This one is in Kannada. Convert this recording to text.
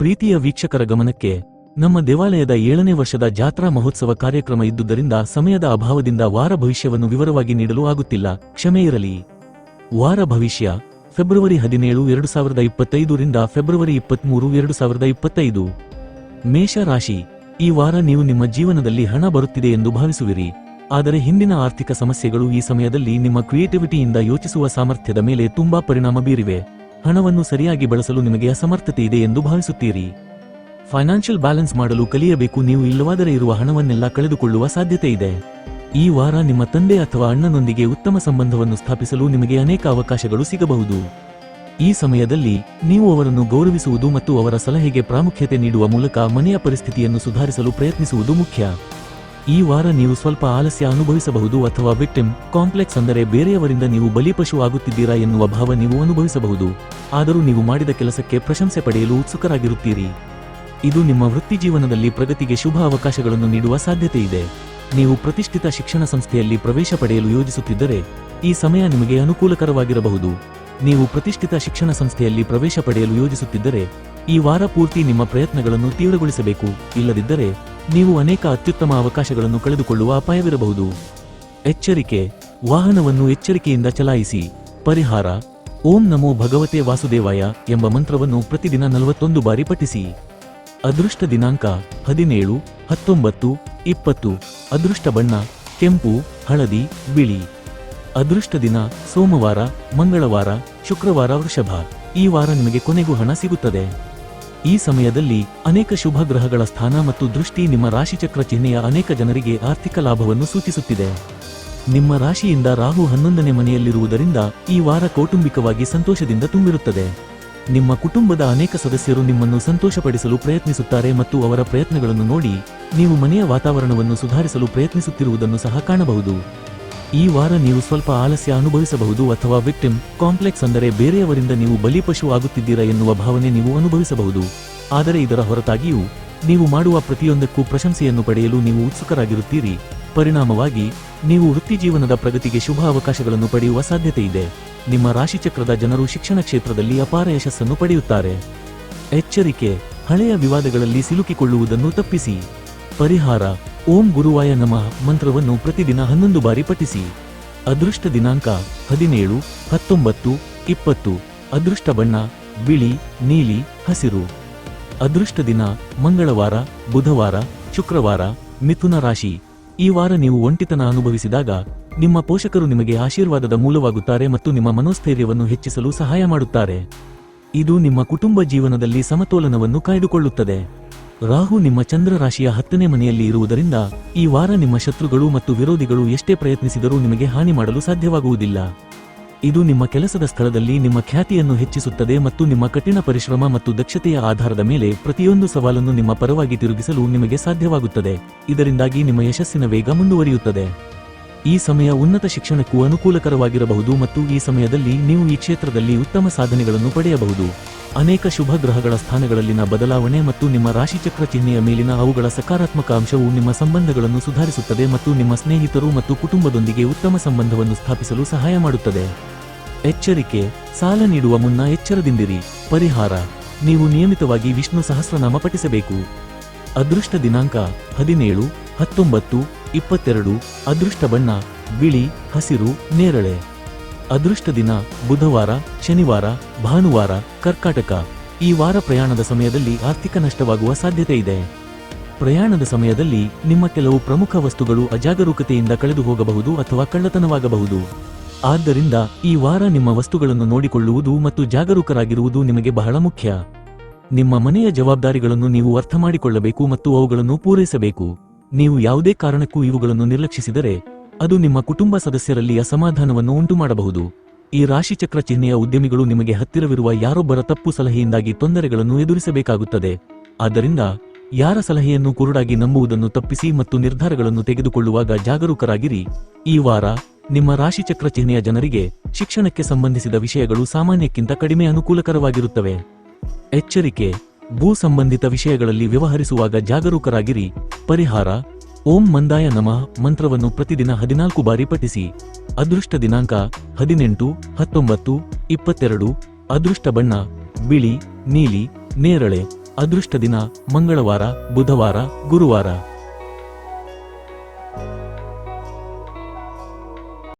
ಪ್ರೀತಿಯ ವೀಕ್ಷಕರ ಗಮನಕ್ಕೆ ನಮ್ಮ ದೇವಾಲಯದ ಏಳನೇ ವರ್ಷದ ಜಾತ್ರಾ ಮಹೋತ್ಸವ ಕಾರ್ಯಕ್ರಮ ಇದ್ದುದರಿಂದ ಸಮಯದ ಅಭಾವದಿಂದ ವಾರ ಭವಿಷ್ಯವನ್ನು ವಿವರವಾಗಿ ನೀಡಲು ಆಗುತ್ತಿಲ್ಲ. ಕ್ಷಮೆ ಇರಲಿ. ವಾರ ಭವಿಷ್ಯ, ಫೆಬ್ರವರಿ ಹದಿನೇಳು, ಎರಡು ಸಾವಿರದ ಇಪ್ಪತ್ತೈದರಿಂದ ಫೆಬ್ರವರಿ ಇಪ್ಪತ್ಮೂರು, ಎರಡು ಸಾವಿರದ ಇಪ್ಪತ್ತೈದು. ಮೇಷ ರಾಶಿ, ಈ ವಾರ ನೀವು ನಿಮ್ಮ ಜೀವನದಲ್ಲಿ ಹಣ ಬರುತ್ತಿದೆ ಎಂದು ಭಾವಿಸುವಿರಿ. ಆದರೆ ಹಿಂದಿನ ಆರ್ಥಿಕ ಸಮಸ್ಯೆಗಳು ಈ ಸಮಯದಲ್ಲಿ ನಿಮ್ಮ ಕ್ರಿಯೇಟಿವಿಟಿಯಿಂದ ಯೋಚಿಸುವ ಸಾಮರ್ಥ್ಯದ ಮೇಲೆ ತುಂಬಾ ಪರಿಣಾಮ ಬೀರಿವೆ. ಹಣವನ್ನು ಸರಿಯಾಗಿ ಬಳಸಲು ನಿಮಗೆ ಅಸಮರ್ಥತೆ ಇದೆ ಎಂದು ಭಾವಿಸುತ್ತೀರಿ. ಫೈನಾನ್ಷಿಯಲ್ ಬ್ಯಾಲೆನ್ಸ್ ಮಾಡಲು ಕಲಿಯಬೇಕು ನೀವು ಇಲ್ಲವಾದರೆ ಇರುವ ಹಣವನ್ನೆಲ್ಲ ಕಳೆದುಕೊಳ್ಳುವ ಸಾಧ್ಯತೆ ಇದೆ. ಈ ವಾರ ನಿಮ್ಮ ತಂದೆ ಅಥವಾ ಅಣ್ಣನೊಂದಿಗೆ ಉತ್ತಮ ಸಂಬಂಧವನ್ನು ಸ್ಥಾಪಿಸಲು ನಿಮಗೆ ಅನೇಕ ಅವಕಾಶಗಳು ಸಿಗಬಹುದು. ಈ ಸಮಯದಲ್ಲಿ ನೀವು ಅವರನ್ನು ಗೌರವಿಸುವುದು ಮತ್ತು ಅವರ ಸಲಹೆಗೆ ಪ್ರಾಮುಖ್ಯತೆ ನೀಡುವ ಮೂಲಕ ಮನೆಯ ಪರಿಸ್ಥಿತಿಯನ್ನು ಸುಧಾರಿಸಲು ಪ್ರಯತ್ನಿಸುವುದು ಮುಖ್ಯ. ಈ ವಾರ ನೀವು ಸ್ವಲ್ಪ ಆಲಸ್ಯ ಅನುಭವಿಸಬಹುದು ಅಥವಾ ವಿಕ್ಟಿಮ್, ಕಾಂಪ್ಲೆಕ್ಸ್ ಅಂದರೆ ಬೇರೆಯವರಿಂದ ನೀವು ಬಲಿಪಶು ಆಗುತ್ತಿದ್ದೀರಾ ಎನ್ನುವ ಭಾವ ನೀವು ಅನುಭವಿಸಬಹುದು. ಆದರೂ ನೀವು ಮಾಡಿದ ಕೆಲಸಕ್ಕೆ ಪ್ರಶಂಸೆ ಪಡೆಯಲು ಉತ್ಸುಕರಾಗಿರುತ್ತೀರಿ. ಇದು ನಿಮ್ಮ ವೃತ್ತಿ ಜೀವನದಲ್ಲಿ ಪ್ರಗತಿಗೆ ಶುಭ ಅವಕಾಶಗಳನ್ನು ನೀಡುವ ಸಾಧ್ಯತೆ ಇದೆ ನೀವು ಪ್ರತಿಷ್ಠಿತ ಶಿಕ್ಷಣ ಸಂಸ್ಥೆಯಲ್ಲಿ ಪ್ರವೇಶ ಪಡೆಯಲು ಯೋಜಿಸುತ್ತಿದ್ದರೆ, ಈ ಸಮಯ ನಿಮಗೆ ಅನುಕೂಲಕರವಾಗಿರಬಹುದು. ನೀವು ಪ್ರತಿಷ್ಠಿತ ಶಿಕ್ಷಣ ಸಂಸ್ಥೆಯಲ್ಲಿ ಪ್ರವೇಶ ಪಡೆಯಲು ಯೋಜಿಸುತ್ತಿದ್ದರೆ, ಈ ವಾರ ಪೂರ್ತಿ ನಿಮ್ಮ ಪ್ರಯತ್ನಗಳನ್ನು ತೀವ್ರಗೊಳಿಸಬೇಕು. ಇಲ್ಲದಿದ್ದರೆ ನೀವು ಅನೇಕ ಅತ್ಯುತ್ತಮ ಅವಕಾಶಗಳನ್ನು ಕಳೆದುಕೊಳ್ಳುವ ಅಪಾಯವಿರಬಹುದು. ಎಚ್ಚರಿಕೆ, ವಾಹನವನ್ನು ಎಚ್ಚರಿಕೆಯಿಂದ ಚಲಾಯಿಸಿ, ಪರಿಹಾರ, ಓಂ ನಮೋ ಭಗವತೆ ವಾಸುದೇವಾಯ ಎಂಬ ಮಂತ್ರವನ್ನು ಪ್ರತಿದಿನ ನಲವತ್ತೊಂದು ಬಾರಿ ಪಠಿಸಿ. ಅದೃಷ್ಟ ದಿನಾಂಕ ಹದಿನೇಳು, ಹತ್ತೊಂಬತ್ತು, ಇಪ್ಪತ್ತು, ಅದೃಷ್ಟ ಬಣ್ಣ, ಕೆಂಪು, ಹಳದಿ, ಬಿಳಿ. ಅದೃಷ್ಟ ದಿನ ಸೋಮವಾರ, ಮಂಗಳವಾರ, ಶುಕ್ರವಾರ, ವೃಷಭ. ಈ ವಾರ ನಿಮಗೆ ಕೊನೆಗೂ ಹಣ ಸಿಗುತ್ತದೆ. ಈ ಸಮಯದಲ್ಲಿ ಅನೇಕ ಶುಭ ಗ್ರಹಗಳ ಸ್ಥಾನ ಮತ್ತು ದೃಷ್ಟಿ ನಿಮ್ಮ ರಾಶಿಚಕ್ರ ಚಿಹ್ನೆಯ ಅನೇಕ ಜನರಿಗೆ ಆರ್ಥಿಕ ಲಾಭವನ್ನು ಸೂಚಿಸುತ್ತಿದೆ. ನಿಮ್ಮ ರಾಶಿಯಿಂದ ರಾಹು ಹನ್ನೊಂದನೇ ಮನೆಯಲ್ಲಿರುವುದರಿಂದ ಈ ವಾರ ಕೌಟುಂಬಿಕವಾಗಿ ಸಂತೋಷದಿಂದ ತುಂಬಿರುತ್ತದೆ. ನಿಮ್ಮ ಕುಟುಂಬದ ಅನೇಕ ಸದಸ್ಯರು ನಿಮ್ಮನ್ನು ಸಂತೋಷಪಡಿಸಲು ಪ್ರಯತ್ನಿಸುತ್ತಾರೆ ಮತ್ತು ಅವರ ಪ್ರಯತ್ನಗಳನ್ನು ನೋಡಿ ನೀವು ಮನೆಯ ವಾತಾವರಣವನ್ನು ಸುಧಾರಿಸಲು ಪ್ರಯತ್ನಿಸುತ್ತಿರುವುದನ್ನು ಸಹ ಕಾಣಬಹುದು. ಈ ವಾರ ನೀವು ಸ್ವಲ್ಪ ಆಲಸ್ಯ ಅನುಭವಿಸಬಹುದು ಅಥವಾ ವಿಕ್ಟಿಮ್ ಕಾಂಪ್ಲೆಕ್ಸ್ ಅಂದರೆ ಬೇರೆಯವರಿಂದ ನೀವು ಬಲಿಪಶು ಆಗುತ್ತಿದ್ದೀರಾ ಎನ್ನುವ ಭಾವನೆ ನೀವು ಅನುಭವಿಸಬಹುದು. ಆದರೆ ಇದರ ಹೊರತಾಗಿಯೂ, ನೀವು ಮಾಡುವ ಪ್ರತಿಯೊಂದಕ್ಕೂ ಪ್ರಶಂಸೆಯನ್ನು ಪಡೆಯಲು ನೀವು ಉತ್ಸುಕರಾಗಿರುತ್ತೀರಿ. ಪರಿಣಾಮವಾಗಿ, ನೀವು ವೃತ್ತಿಜೀವನದ ಪ್ರಗತಿಗೆ ಶುಭ ಅವಕಾಶಗಳನ್ನು ಪಡೆಯುವ ಸಾಧ್ಯತೆ ಇದೆ ನಿಮ್ಮ ರಾಶಿಚಕ್ರದ ಜನರು ಶಿಕ್ಷಣ ಕ್ಷೇತ್ರದಲ್ಲಿ ಅಪಾರ ಯಶಸ್ಸನ್ನು ಪಡೆಯುತ್ತಾರೆ. ಎಚ್ಚರಿಕೆ, ಹಳೆಯ ವಿವಾದಗಳಲ್ಲಿ ಸಿಲುಕಿಕೊಳ್ಳುವುದನ್ನು ತಪ್ಪಿಸಿ. ಪರಿಹಾರ ಓಂ ಗುರುವಾಯ ನಮಃ ಮಂತ್ರವನ್ನು ಪ್ರತಿದಿನ ಹನ್ನೊಂದು ಬಾರಿ ಪಠಿಸಿ. ಅದೃಷ್ಟ ದಿನಾಂಕ ಹದಿನೇಳು, ಹತ್ತೊಂಬತ್ತು, ಇಪ್ಪತ್ತು. ಅದೃಷ್ಟ ಬಣ್ಣ, ಬಿಳಿ, ನೀಲಿ, ಹಸಿರು. ಅದೃಷ್ಟ ದಿನ ಮಂಗಳವಾರ, ಬುಧವಾರ, ಶುಕ್ರವಾರ, ಮಿಥುನ ರಾಶಿ. ಈ ವಾರ ನೀವು ಒಂಟಿತನ ಅನುಭವಿಸಿದಾಗ ನಿಮ್ಮ ಪೋಷಕರು ನಿಮಗೆ ಆಶೀರ್ವಾದದ ಮೂಲವಾಗುತ್ತಾರೆ ಮತ್ತು ನಿಮ್ಮ ಮನೋಸ್ಥೈರ್ಯವನ್ನು ಹೆಚ್ಚಿಸಲು ಸಹಾಯ ಮಾಡುತ್ತಾರೆ. ಇದು ನಿಮ್ಮ ಕುಟುಂಬ ಜೀವನದಲ್ಲಿ ಸಮತೋಲನವನ್ನು ಕಾಯ್ದುಕೊಳ್ಳುತ್ತದೆ. ರಾಹು ನಿಮ್ಮ ಚಂದ್ರ ರಾಶಿಯ ಹತ್ತನೇ ಮನೆಯಲ್ಲಿ ಇರುವುದರಿಂದ ಈ ವಾರ ನಿಮ್ಮ ಶತ್ರುಗಳು ಮತ್ತು ವಿರೋಧಿಗಳು ಎಷ್ಟೇ ಪ್ರಯತ್ನಿಸಿದರೂ ನಿಮಗೆ ಹಾನಿ ಮಾಡಲು ಸಾಧ್ಯವಾಗುವುದಿಲ್ಲ. ಇದು ನಿಮ್ಮ ಕೆಲಸದ ಸ್ಥಳದಲ್ಲಿ ನಿಮ್ಮ ಖ್ಯಾತಿಯನ್ನು ಹೆಚ್ಚಿಸುತ್ತದೆ ಮತ್ತು ನಿಮ್ಮ ಕಠಿಣ ಪರಿಶ್ರಮ ಮತ್ತು ದಕ್ಷತೆಯ ಆಧಾರದ ಮೇಲೆ ಪ್ರತಿಯೊಂದು ಸವಾಲನ್ನು ನಿಮ್ಮ ಪರವಾಗಿ ತಿರುಗಿಸಲು ನಿಮಗೆ ಸಾಧ್ಯವಾಗುತ್ತದೆ. ಇದರಿಂದಾಗಿ ನಿಮ್ಮ ಯಶಸ್ಸಿನ ವೇಗ ಮುಂದುವರಿಯುತ್ತದೆ. ಈ ಸಮಯ ಉನ್ನತ ಶಿಕ್ಷಣಕ್ಕೂ ಅನುಕೂಲಕರವಾಗಿರಬಹುದು ಮತ್ತು ಈ ಸಮಯದಲ್ಲಿ ನೀವು ಈ ಕ್ಷೇತ್ರದಲ್ಲಿ ಉತ್ತಮ ಸಾಧನೆಗಳನ್ನು ಪಡೆಯಬಹುದು. ಅನೇಕ ಶುಭ ಗ್ರಹಗಳ ಸ್ಥಾನಗಳಲ್ಲಿನ ಬದಲಾವಣೆ ಮತ್ತು ನಿಮ್ಮ ರಾಶಿಚಕ್ರ ಚಿಹ್ನೆಯ ಮೇಲಿನ ಅವುಗಳ ಸಕಾರಾತ್ಮಕ ಅಂಶವು ನಿಮ್ಮ ಸಂಬಂಧಗಳನ್ನು ಸುಧಾರಿಸುತ್ತದೆ ಮತ್ತು ನಿಮ್ಮ ಸ್ನೇಹಿತರು ಮತ್ತು ಕುಟುಂಬದೊಂದಿಗೆ ಉತ್ತಮ ಸಂಬಂಧವನ್ನು ಸ್ಥಾಪಿಸಲು ಸಹಾಯ ಮಾಡುತ್ತದೆ. ಎಚ್ಚರಿಕೆ, ಸಾಲ ನೀಡುವ ಮುನ್ನ ಎಚ್ಚರದಿಂದಿರಿ. ಪರಿಹಾರ, ನೀವು ನಿಯಮಿತವಾಗಿ ವಿಷ್ಣು ಸಹಸ್ರನಾಮ ಪಠಿಸಬೇಕು. ಅದೃಷ್ಟ ದಿನಾಂಕ, ಹದಿನೇಳು, ಹತ್ತೊಂಬತ್ತು, ಇಪ್ಪತ್ತೆರಡು, ಅದೃಷ್ಟ ಬಣ್ಣ, ಬಿಳಿ, ಹಸಿರು, ನೇರಳೆ. ಅದೃಷ್ಟ ದಿನ ಬುಧವಾರ, ಶನಿವಾರ, ಭಾನುವಾರ, ಕರ್ಕಾಟಕ. ಈ ವಾರ ಪ್ರಯಾಣದ ಸಮಯದಲ್ಲಿ ಆರ್ಥಿಕ ನಷ್ಟವಾಗುವ ಸಾಧ್ಯತೆ ಇದೆ. ಪ್ರಯಾಣದ ಸಮಯದಲ್ಲಿ ನಿಮ್ಮ ಕೆಲವು ಪ್ರಮುಖ ವಸ್ತುಗಳು ಅಜಾಗರೂಕತೆಯಿಂದ ಕಳೆದು ಹೋಗಬಹುದು ಅಥವಾ ಕಳ್ಳತನವಾಗಬಹುದು. ಆದ್ದರಿಂದ ಈ ವಾರ ನಿಮ್ಮ ವಸ್ತುಗಳನ್ನು ನೋಡಿಕೊಳ್ಳುವುದು ಮತ್ತು ಜಾಗರೂಕರಾಗಿರುವುದು ನಿಮಗೆ ಬಹಳ ಮುಖ್ಯ. ನಿಮ್ಮ ಮನೆಯ ಜವಾಬ್ದಾರಿಗಳನ್ನು ನೀವು ಅರ್ಥ ಮಾಡಿಕೊಳ್ಳಬೇಕು ಮತ್ತು ಅವುಗಳನ್ನು ಪೂರೈಸಬೇಕು. ನೀವು ಯಾವುದೇ ಕಾರಣಕ್ಕೂ ಇವುಗಳನ್ನು ನಿರ್ಲಕ್ಷಿಸಿದರೆ ಅದು ನಿಮ್ಮ ಕುಟುಂಬ ಸದಸ್ಯರಲ್ಲಿ ಅಸಮಾಧಾನವನ್ನು ಉಂಟುಮಾಡಬಹುದು. ಈ ರಾಶಿಚಕ್ರ ಚಿಹ್ನೆಯ ಉದ್ಯಮಿಗಳು ನಿಮಗೆ ಹತ್ತಿರವಿರುವ ಯಾರೊಬ್ಬರ ತಪ್ಪು ಸಲಹೆಯಿಂದಾಗಿ ತೊಂದರೆಗಳನ್ನು ಎದುರಿಸಬೇಕಾಗುತ್ತದೆ. ಆದ್ದರಿಂದ, ಯಾರ ಸಲಹೆಯನ್ನು ಕುರುಡಾಗಿ ನಂಬುವುದನ್ನು ತಪ್ಪಿಸಿ ಮತ್ತು ನಿರ್ಧಾರಗಳನ್ನು ತೆಗೆದುಕೊಳ್ಳುವಾಗ ಜಾಗರೂಕರಾಗಿರಿ. ಈ ವಾರ, ನಿಮ್ಮ ರಾಶಿಚಕ್ರ ಚಿಹ್ನೆಯ ಜನರಿಗೆ ಶಿಕ್ಷಣಕ್ಕೆ ಸಂಬಂಧಿಸಿದ ವಿಷಯಗಳು ಸಾಮಾನ್ಯಕ್ಕಿಂತ ಕಡಿಮೆ ಅನುಕೂಲಕರವಾಗಿರುತ್ತವೆ. ಎಚ್ಚರಿಕೆ, ಭೂ ಸಂಬಂಧಿತ ವಿಷಯಗಳಲ್ಲಿ ವ್ಯವಹರಿಸುವಾಗ ಜಾಗರೂಕರಾಗಿರಿ. ಪರಿಹಾರ ಓಂ ಮಂದಾಯ ನಮಃ ಮಂತ್ರವನ್ನು ಪ್ರತಿದಿನ ಹದಿನಾಲ್ಕು ಬಾರಿ ಪಠಿಸಿ. ಅದೃಷ್ಟ ದಿನಾಂಕ ಹದಿನೆಂಟು, ಹತ್ತೊಂಬತ್ತು, ಇಪ್ಪತ್ತೆರಡು, ಅದೃಷ್ಟ ಬಣ್ಣ, ಬಿಳಿ, ನೀಲಿ, ನೇರಳೆ, ಅದೃಷ್ಟ ದಿನ, ಮಂಗಳವಾರ, ಬುಧವಾರ, ಗುರುವಾರ.